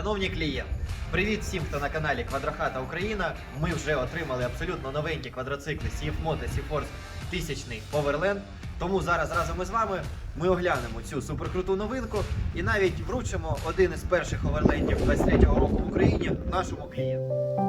Шановні клієнти, привіт всім, хто на каналі Квадрохата Україна. Ми вже отримали абсолютно новенькі квадроцикли CF Moto C-Force 1000 Powerland. Тому зараз разом із вами ми оглянемо цю суперкруту новинку і навіть вручимо один із перших оверлендів 23-го року в Україні нашому клієнту.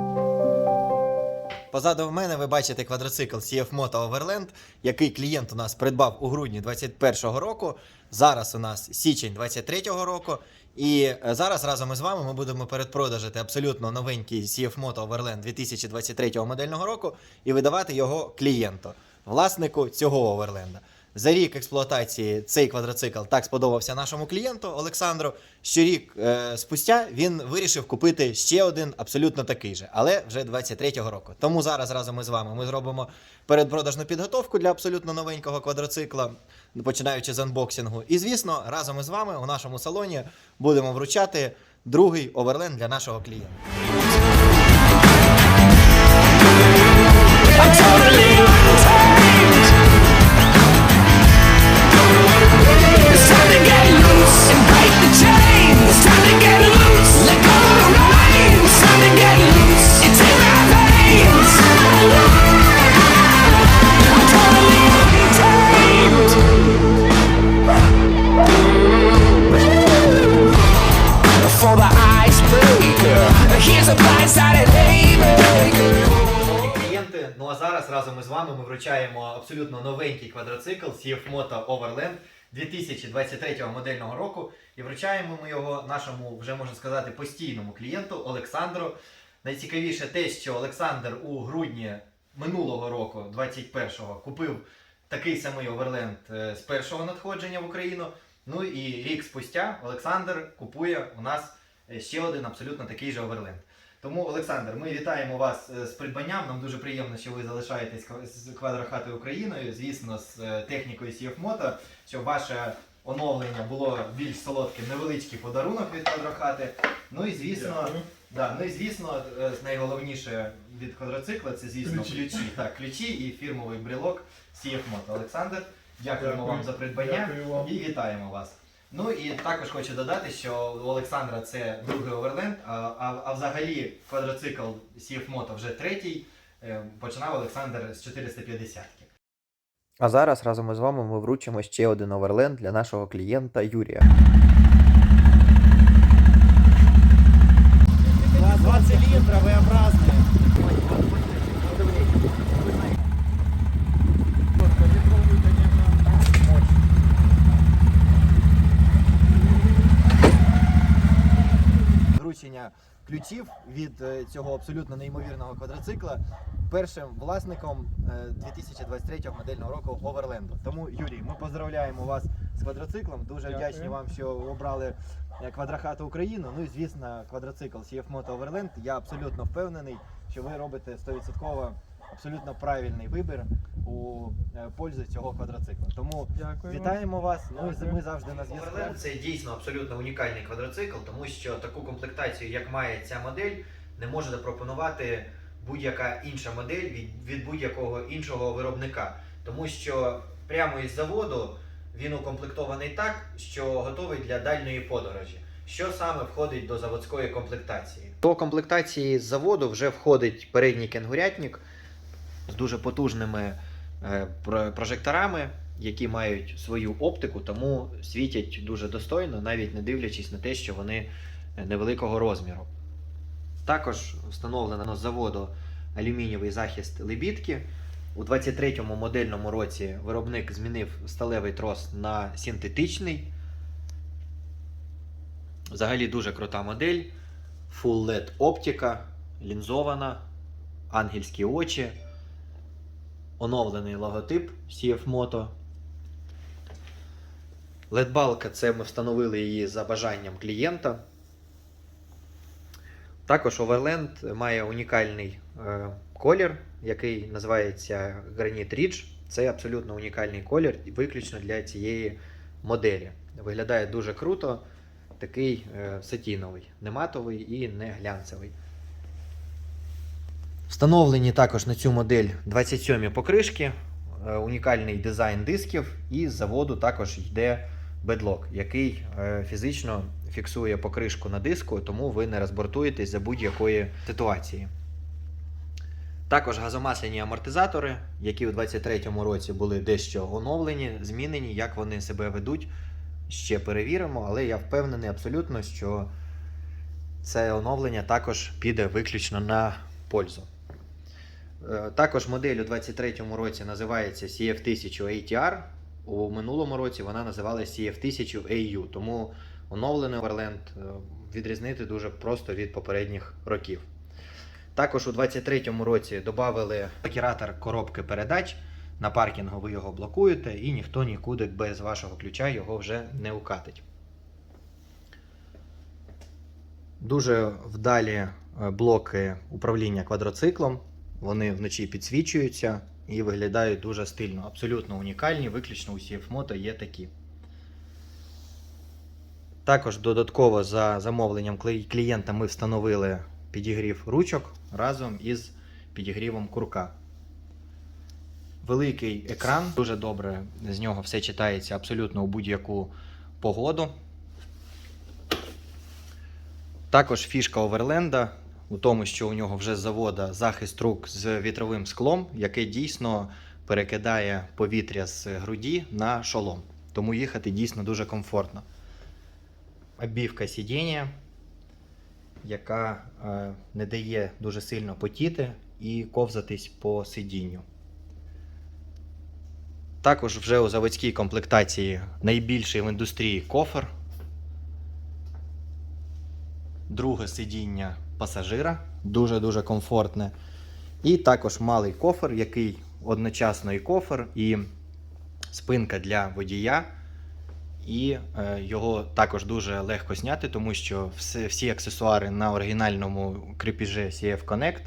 Позаду мене ви бачите квадроцикл CF Moto Overland, який клієнт у нас придбав у грудні 2021 року. Зараз у нас січень 2023 року. І е, зараз разом із вами ми будемо передпродажити абсолютно новенький CF Moto Overland 2023 модельного року і видавати його клієнту, власнику цього оверленда. За рік експлуатації цей квадроцикл так сподобався нашому клієнту Олександру, що рік е, спустя він вирішив купити ще один абсолютно такий же, але вже 23-го року. Тому зараз разом із вами ми зробимо передпродажну підготовку для абсолютно новенького квадроцикла, починаючи з анбоксингу. І звісно, разом із вами у нашому салоні будемо вручати другий оверленд для нашого клієнта. Ну а зараз разом із вами ми вручаємо абсолютно новенький квадроцикл CF Moto Overland 2023 модельного року. І вручаємо ми його нашому, вже можна сказати, постійному клієнту Олександру. Найцікавіше те, що Олександр у грудні минулого року, 21-го, купив такий самий е, з першого надходження в Україну. Ну і рік спустя Олександр купує у нас е, ще один абсолютно такий же Overland. Тому, Олександр, ми вітаємо вас е, з придбанням. Нам дуже приємно, що ви залишаєтесь з квадрохатою Україною, звісно, з е, технікою CF щоб ваше оновлення було більш солодким, невеличкий подарунок від квадрохати. Ну і звісно, да, ну і звісно, е, найголовніше від квадроцикла це, звісно, Ключі. ключі. Так, ключі і фірмовий брелок CF Олександр, дякуємо Дякую. вам за придбання Дякую вам. і вітаємо вас. Ну і також хочу додати, що у Олександра це другий оверленд, а, а, взагалі квадроцикл CF Moto вже третій. Е, Починав Олександр з 450-ки. А зараз разом із вами ми вручимо ще один оверленд для нашого клієнта Юрія. Вручення ключів від е, цього абсолютно неймовірного квадроцикла першим власником е, 2023 модельного року Оверленду. Тому, Юрій, ми поздравляємо вас з квадроциклом. Дуже Дякую. вдячні вам, що обрали е, квадрохату Україну. Ну і звісно, квадроцикл CF Moto Overland. Я абсолютно впевнений, що ви робите 100% абсолютно правильний вибір у е, пользу цього квадроцикла. Тому Дякую. вітаємо вас. Ну і ми завжди на зв'язку. Це дійсно абсолютно унікальний квадроцикл, тому що таку комплектацію, як має ця модель, не може запропонувати будь-яка інша модель від, від будь-якого іншого виробника. Тому що прямо із заводу він укомплектований так, що готовий для дальньої подорожі. Що саме входить до заводської комплектації? До комплектації з заводу вже входить передній кенгурятник з дуже потужними прожекторами, які мають свою оптику, тому світять дуже достойно, навіть не дивлячись на те, що вони е, невеликого розміру. Також встановлено з заводу алюмінієвий захист лебідки. У 23-му модельному році виробник змінив сталевий трос на синтетичний. Взагалі дуже крута модель. Full LED оптика, лінзована, ангельські очі, оновлений логотип CF. LED-балка це ми встановили її за бажанням клієнта. Також Overland має унікальний е, колір, який називається Granite Ridge. Це абсолютно унікальний колір, виключно для цієї моделі. Виглядає дуже круто такий е, сатіновий, не матовий і не глянцевий. Встановлені також на цю модель 27 покришки, е, унікальний дизайн дисків, і з заводу також йде бедлок, який е, фізично фіксує покришку на диску, тому ви не розбортуєтесь за будь-якої ситуації. Також газомасляні амортизатори, які у 2023 році були дещо оновлені, змінені, як вони себе ведуть, ще перевіримо, але я впевнений абсолютно, що це оновлення також піде виключно на пользу. Е, Також модель у 2023 році називається CF1000 ATR. У минулому році вона називалася CF1000 AU, тому оновлений Overland е, відрізнити дуже просто від попередніх років. Також у 2023 році додали блокіратор коробки передач. На паркінгу ви його блокуєте, і ніхто нікуди без вашого ключа його вже не укатить. Дуже вдалі е, блоки управління квадроциклом. Вони вночі підсвічуються і виглядають дуже стильно. Абсолютно унікальні, виключно у CF Moto є такі. Також додатково за замовленням клієнта ми встановили підігрів ручок разом із підігрівом курка. Великий екран, дуже добре з нього все читається абсолютно у будь-яку погоду. Також фішка Оверленда у тому, що у нього вже завода захист рук з вітровим склом, яке дійсно перекидає повітря з груді на шолом. Тому їхати дійсно дуже комфортно. Обівка сидіння, яка е, не дає дуже сильно потіти і ковзатись по сидінню. Також вже у заводській комплектації найбільший в індустрії кофер. Друге сидіння пасажира, дуже-дуже комфортне. І також малий кофер, який одночасно і кофер, і спинка для водія. І е, його також дуже легко зняти, тому що все, всі аксесуари на оригінальному кріпіжі CF Connect.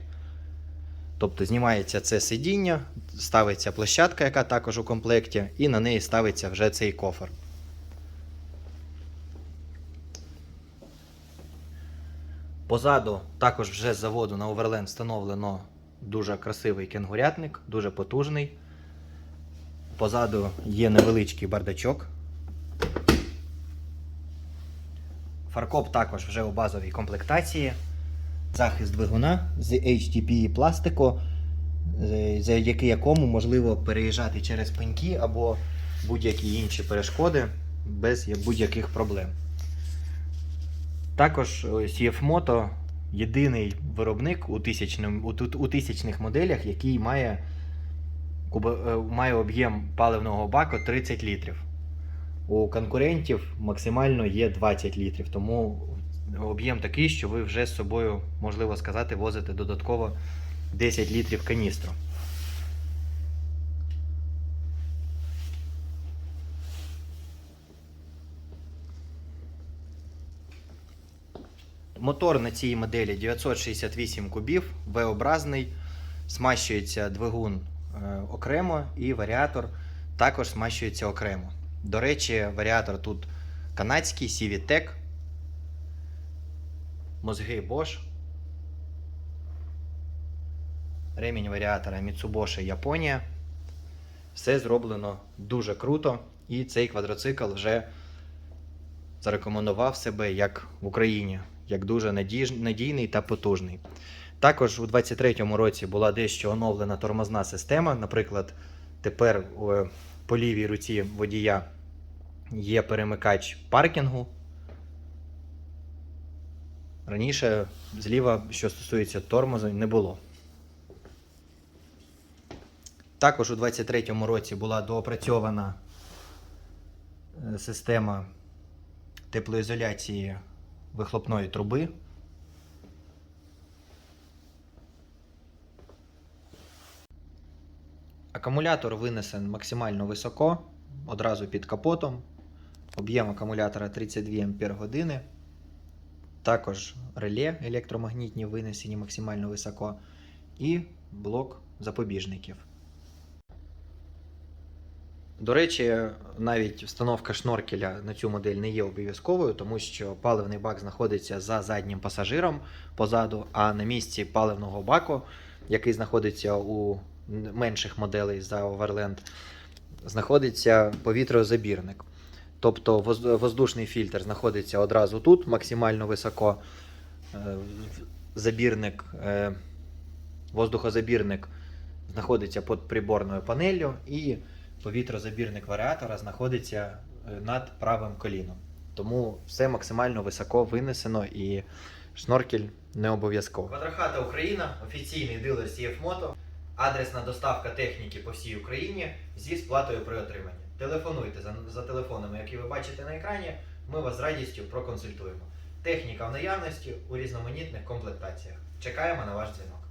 Тобто знімається це сидіння, ставиться площадка, яка також у комплекті, і на неї ставиться вже цей кофер. Позаду також вже з заводу на Overland встановлено дуже красивий кенгурятник, дуже потужний. Позаду є невеличкий бардачок. Фаркоп також вже у базовій комплектації. Захист двигуна з HDPE пластику, е, завдяки якому можливо переїжджати через пеньки або будь-які інші перешкоди без будь-яких проблем. Також е, CF Moto єдиний виробник у, у, у тисячних моделях, який має, е, має об'єм паливного баку 30 літрів. У конкурентів максимально є 20 літрів, тому об'єм такий, що ви вже з собою, можливо сказати, возите додатково 10 літрів каністру. Мотор на цій моделі 968 кубів, V-образний, смащується двигун е, окремо і варіатор також смащується окремо. До речі, варіатор тут канадський CVTEC, мозги Bosch, ремінь варіатора Mitsubishi Японія. Все зроблено дуже круто, і цей квадроцикл вже зарекомендував себе як в Україні, як дуже надіж- надійний та потужний. Також у 2023 році була дещо оновлена тормозна система. Наприклад, тепер е, по лівій руці водія є перемикач паркінгу. Раніше зліва, що стосується тормозу, не було. Також у 2023 році була доопрацьована е, система теплоізоляції вихлопної труби. Акумулятор винесен максимально високо, одразу під капотом. Об'єм акумулятора 32 Ампер години. Також реле електромагнітні винесені максимально високо. І блок запобіжників. До речі, навіть встановка шноркеля на цю модель не є обов'язковою, тому що паливний бак знаходиться за заднім пасажиром позаду, а на місці паливного баку, який знаходиться у менших моделей за Overland, знаходиться повітрозабірник. Тобто воздушний фільтр знаходиться одразу тут, максимально високо. Е, Забірник, е, воздухозабірник знаходиться під приборною панеллю, і повітрозабірник варіатора знаходиться е, над правим коліном. Тому все максимально високо винесено і шноркель не обов'язково. Квадрохата Україна, офіційний дилер CF Moto, адресна доставка техніки по всій Україні зі сплатою при отриманні. Телефонуйте за, за телефонами, які ви бачите на екрані. Ми вас з радістю проконсультуємо. Техніка в наявності у різноманітних комплектаціях. Чекаємо на ваш дзвінок.